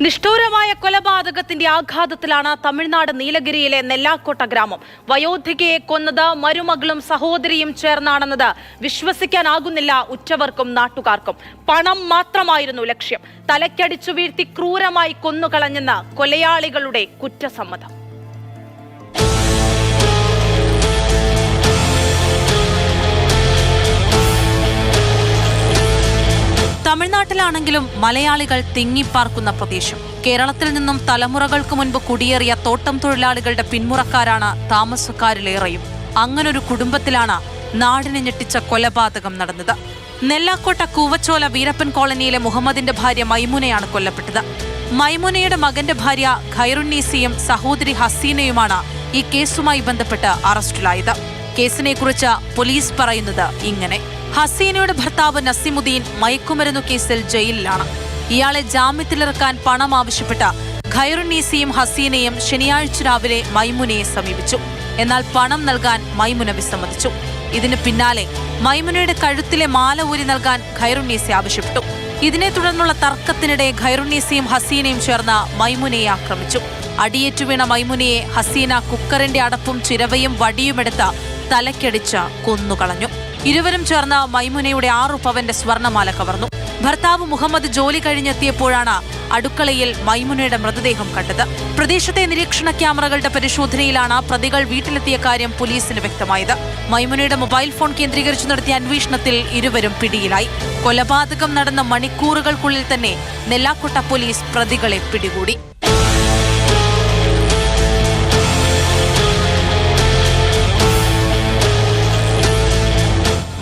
നിഷ്ഠൂരമായ കൊലപാതകത്തിന്റെ ആഘാതത്തിലാണ് തമിഴ്നാട് നീലഗിരിയിലെ നെല്ലാക്കോട്ട ഗ്രാമം. വയോധികയെ കൊന്നത് മരുമകളും സഹോദരിയും ചേർന്നാണെന്നത് വിശ്വസിക്കാനാകുന്നില്ല ഉറ്റവർക്കും നാട്ടുകാർക്കും. പണം മാത്രമായിരുന്നു ലക്ഷ്യം. തലക്കടിച്ചു വീഴ്ത്തി ക്രൂരമായി കൊന്നുകളഞ്ഞെന്ന് കൊലയാളികളുടെ കുറ്റസമ്മതം. തമിഴ്നാട്ടിലാണെങ്കിലും മലയാളികൾ തിങ്ങിപ്പാർക്കുന്ന പ്രദേശം. കേരളത്തിൽ നിന്നും തലമുറകൾക്ക് മുൻപ് കുടിയേറിയ തോട്ടം തൊഴിലാളികളുടെ പിന്മുറക്കാരാണ് താമസക്കാരിലേറെയും. അങ്ങനൊരു കുടുംബത്തിലാണ് നാടിനെ ഞെട്ടിച്ച കൊലപാതകം നടന്നത്. നെല്ലാക്കോട്ട കൂവച്ചോല വീരപ്പൻ കോളനിയിലെ മുഹമ്മദിന്റെ ഭാര്യ മൈമുനയാണ് കൊല്ലപ്പെട്ടത്. മൈമുനയുടെ മകന്റെ ഭാര്യ ഖൈറുന്നീസിയും സഹോദരി ഹസീനയുമാണ് ഈ കേസുമായി ബന്ധപ്പെട്ട് അറസ്റ്റിലായത്. കേസിനെക്കുറിച്ച് പോലീസ് പറയുന്നത് ഇങ്ങനെ. ഹസീനയുടെ ഭർത്താവ് നസീമുദ്ദീൻ മയക്കുമരുന്നു കേസിൽ ജയിലിലാണ്. ഇയാളെ ജാമ്യത്തിലിറക്കാൻ പണം ആവശ്യപ്പെട്ട ഖൈറുന്നീസിയും ഹസീനയും ശനിയാഴ്ച രാവിലെ മൈമുനയെ സമീപിച്ചു. എന്നാൽ പണം നൽകാൻ മൈമുന വിസമ്മതിച്ചു. ഇതിന് പിന്നാലെ മൈമുനയുടെ കഴുത്തിലെ മാല ഊരി നൽകാൻ ഖൈറുന്നീസി ആവശ്യപ്പെട്ടു. ഇതിനെ തുടർന്നുള്ള തർക്കത്തിനിടെ ഖൈറുന്നീസിയും ഹസീനയും ചേർന്ന് മൈമുനയെ ആക്രമിച്ചു. അടിയേറ്റു വീണ മൈമുനയെ ഹസീന കുക്കറിന്റെ അടപ്പും ചിരവയും വടിയുമെടുത്ത് തലക്കടിച്ച് കൊന്നുകളഞ്ഞു. ഇരുവരും ചേർന്ന് മൈമുനയുടെ ആറു പവന്റെ സ്വർണമാല കവർന്നു. ഭർത്താവ് മുഹമ്മദ് ജോലി കഴിഞ്ഞെത്തിയപ്പോഴാണ് അടുക്കളയിൽ മൈമുനയുടെ മൃതദേഹം കണ്ടത്. പ്രദേശത്തെ നിരീക്ഷണ ക്യാമറകളുടെ പരിശോധനയിലാണ് പ്രതികൾ വീട്ടിലെത്തിയ കാര്യം പോലീസിന് വ്യക്തമായത്. മൈമുനയുടെ മൊബൈൽ ഫോൺ കേന്ദ്രീകരിച്ചു നടത്തിയ അന്വേഷണത്തിൽ ഇരുവരും പിടിയിലായി. കൊലപാതകം നടന്ന മണിക്കൂറുകൾക്കുള്ളിൽ തന്നെ നെല്ലാക്കോട്ട പോലീസ് പ്രതികളെ പിടികൂടി.